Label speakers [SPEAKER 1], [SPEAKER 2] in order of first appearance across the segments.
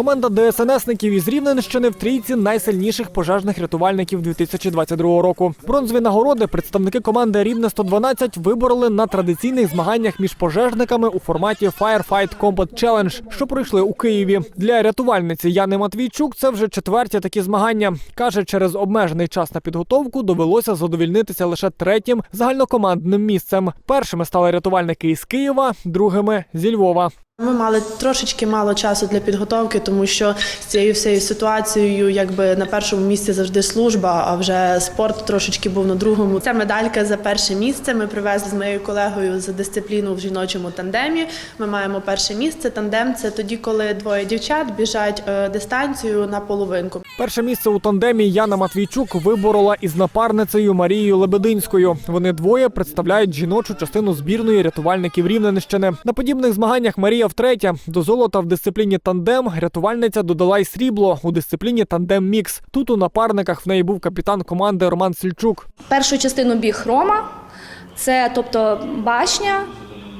[SPEAKER 1] Команда ДСНСників із Рівненщини в трійці найсильніших пожежних рятувальників 2022 року. Бронзові нагороди представники команди Рівне 112 вибороли на традиційних змаганнях між пожежниками у форматі Firefight Combat Challenge, що пройшли у Києві. Для рятувальниці Яни Матвійчук це вже четверті такі змагання. каже, через обмежений час на підготовку довелося задовільнитися лише третім загальнокомандним місцем. Першими стали рятувальники із Києва, другими зі Львова.
[SPEAKER 2] Ми мали трошечки мало часу для підготовки, тому що з цією всією ситуацією, якби на першому місці завжди служба, а вже спорт трошечки був на другому. Ця медалька за перше місце. Ми привезли з моєю колегою за дисципліну в жіночому тандемі. Ми маємо перше місце. Тандем це тоді, коли двоє дівчат біжать е, дистанцію на половинку.
[SPEAKER 1] Перше місце у тандемі Яна Матвійчук виборола із напарницею Марією Лебединською. Вони двоє представляють жіночу частину збірної рятувальників Рівненщини. На подібних змаганнях Марія втретя. До золота в дисципліні тандем рятувальниця додала й срібло у дисципліні тандем мікс. Тут у напарниках в неї був капітан команди Роман Сільчук.
[SPEAKER 3] Першу частину біг Рома, це тобто башня,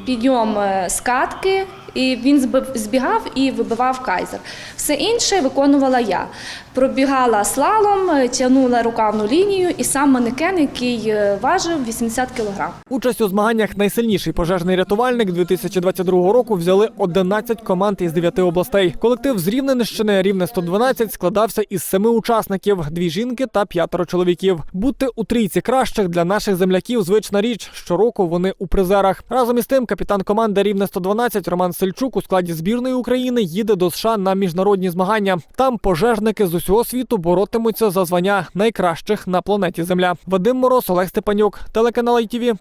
[SPEAKER 3] підйом е, скатки, і він збігав і вибивав кайзер. Все інше виконувала я. Пробігала слалом, е, тягнула рукавну лінію і сам манекен, який е, важив 80 кг.
[SPEAKER 1] Участь у змаганнях найсильніший пожежний рятувальник 2022 року взяли 11 команд із 9 областей. Колектив з Рівненщини Рівне 112 складався із семи учасників: дві жінки та п'ятеро чоловіків. Бути у трійці кращих для наших земляків звична річ. Щороку вони у призерах. Разом із тим, капітан команди Рівне 112 Роман Сельчук у складі збірної України їде до США на міжнародні змагання. Там пожежники з усього світу боротимуться за звання найкращих на планеті Земля. Вадим Мороз, Олег Степанюк, телеканал ITV.